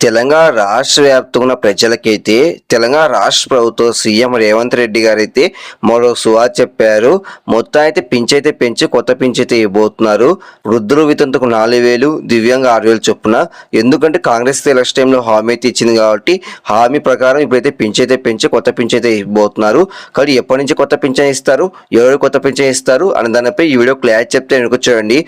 తెలంగాణ రాష్ట్ర వ్యాప్తంగా ఉన్న ప్రజలకైతే తెలంగాణ రాష్ట్ర ప్రభుత్వం సీఎం రేవంత్ రెడ్డి గారు అయితే మరో సువా చెప్పారు. మొత్తం అయితే పింఛైతే పెంచి కొత్త పింఛైతే ఇవ్వబోతున్నారు. వృద్ధులు వితంతకు నాలుగు వేలు దివ్యంగా ఆరు వేలు చొప్పున. ఎందుకంటే కాంగ్రెస్ ఎలక్షన్ టైంలో హామీ అయితే ఇచ్చింది కాబట్టి హామీ ప్రకారం ఇప్పుడైతే పింఛైతే పెంచి కొత్త పింఛైతే ఇవ్వబోతున్నారు. కానీ ఎప్పటి నుంచి కొత్త పింఛన్ ఇస్తారు? ఎవరు కొత్త పింఛన్ ఇస్తారు? అనే దానిపై ఈ వీడియో క్లారిటీ చెప్తే వెనుక చూడండి.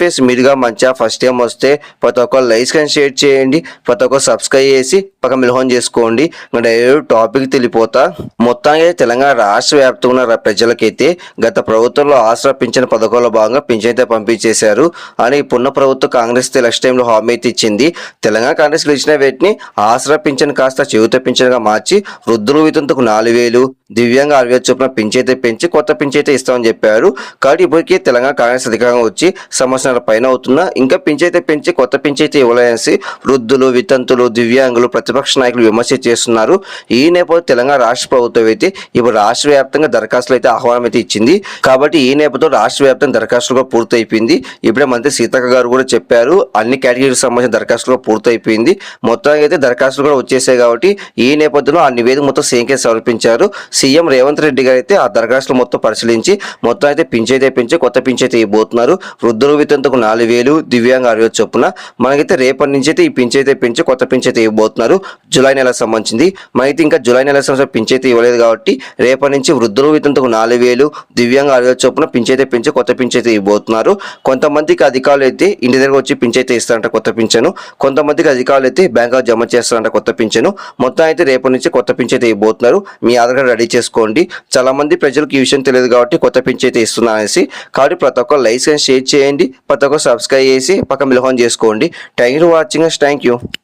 ఫేస్ మీరుగా మంచిగా ఫస్ట్ టైం వస్తే ప్రతి ఒక్క లైక్స్ కానీ షేర్ చేయండి. ప్రతి ఒక్క సబ్స్క్రైబ్ చేసి పక్క మిలహోన్ చేసుకోండి. డైరెక్ట్ టాపిక్ తెలిపోతా. మొత్తానికి తెలంగాణ రాష్ట్ర వ్యాప్తంగా ఉన్న ప్రజలకైతే గత ప్రభుత్వంలో ఆసరా పింఛన్ పథకంలో భాగంగా పింఛన్ అయితే పంపించేశారు. అని పున్న ప్రభుత్వం కాంగ్రెస్ ఎలక్షన్ టైంలో హామీ అయితే ఇచ్చింది. తెలంగాణ కాంగ్రెస్ గెలిచిన వీటిని ఆసరా పింఛన్ కాస్త చెవిత పింఛన్గా మార్చి వృద్ధులు వితంతకు నాలుగు వేలు దివ్యాంగ ఆరు చొప్పున పింఛైతే పెంచి కొత్త పింఛైతే ఇస్తామని చెప్పారు. కాబట్టి ఇప్పటికీ తెలంగాణ కాంగ్రెస్ అధికారంగా వచ్చి సంవత్సరాల పైన అవుతున్నా ఇంకా పింఛైతే పెంచి కొత్త పింఛైతే ఇవ్వలేసి వృద్ధులు వితంతులు దివ్యాంగులు ప్రతిపక్ష నాయకులు విమర్శ చేస్తున్నారు. ఈ నేపథ్యంలో తెలంగాణ రాష్ట్ర ప్రభుత్వం అయితే ఇప్పుడు రాష్ట్ర వ్యాప్తంగా దరఖాస్తులు అయితే ఆహ్వానం అయితే ఇచ్చింది. కాబట్టి ఈ నేపథ్యంలో రాష్ట్ర వ్యాప్తంగా దరఖాస్తులు కూడా పూర్తయిపోయింది. ఇప్పుడే మంత్రి సీతక్క గారు కూడా చెప్పారు అన్ని కేటగిరీకి సంబంధించిన దరఖాస్తులు కూడా పూర్తయిపోయింది. మొత్తానికి అయితే దరఖాస్తులు కూడా వచ్చేసాయి కాబట్టి ఈ నేపథ్యంలో ఆ నివేదిక మొత్తం సీఎంకే సమర్పించారు. సీఎం రేవంత్ రెడ్డి గారు అయితే ఆ దరఖాస్తులు మొత్తం పరిశీలించి మొత్తం అయితే పింఛైతే పెంచి కొత్త పింఛైతే ఇవ్వబోతున్నారు. వృద్ధుల వితంతకు నాలుగు వేలు దివ్యాంగ అరవై చొప్పున మనకైతే రేపటి నుంచి అయితే ఈ పింఛైతే పెంచి కొత్త పింఛైతే ఇవ్వబోతున్నారు. జూలై నెల సంబంధించింది. మనైతే ఇంకా జూలై నెల సంవత్సరం పింఛైతే ఇవ్వలేదు కాబట్టి రేపటి నుంచి వృద్ధుల వితంతకు నాలుగు వేలు దివ్యాంగ అరవై చొప్పున పింఛైతే పెంచి కొత్త పింఛైతే ఇవ్వబోతున్నారు. కొంతమందికి అధికారులు అయితే ఇంటి దగ్గర వచ్చి పింఛైతే ఇస్తారంట కొత్త పింఛను. కొంతమందికి అధికారులు అయితే బ్యాంకులో జమ చేస్తారంట కొత్త పింఛను. మొత్తం అయితే రేపటి నుంచి కొత్త పింఛైతే ఇవ్వబోతున్నారు. మీ ఆధార్ కార్డు రెడీ చేసుకోండి. చాలా మంది ప్రజలకు ఈ విషయం తెలియదు కాబట్టి కొత్త పింఛైతే ఇస్తున్నా అనేసి కాబట్టి ప్రతి ఒక్క లైక్స్ షేర్ చేయండి. ప్రతి ఒక్క సబ్స్క్రైబ్ చేసి పక్క మిలహోన్ చేసుకోండి. Thank you for watching. Thank you.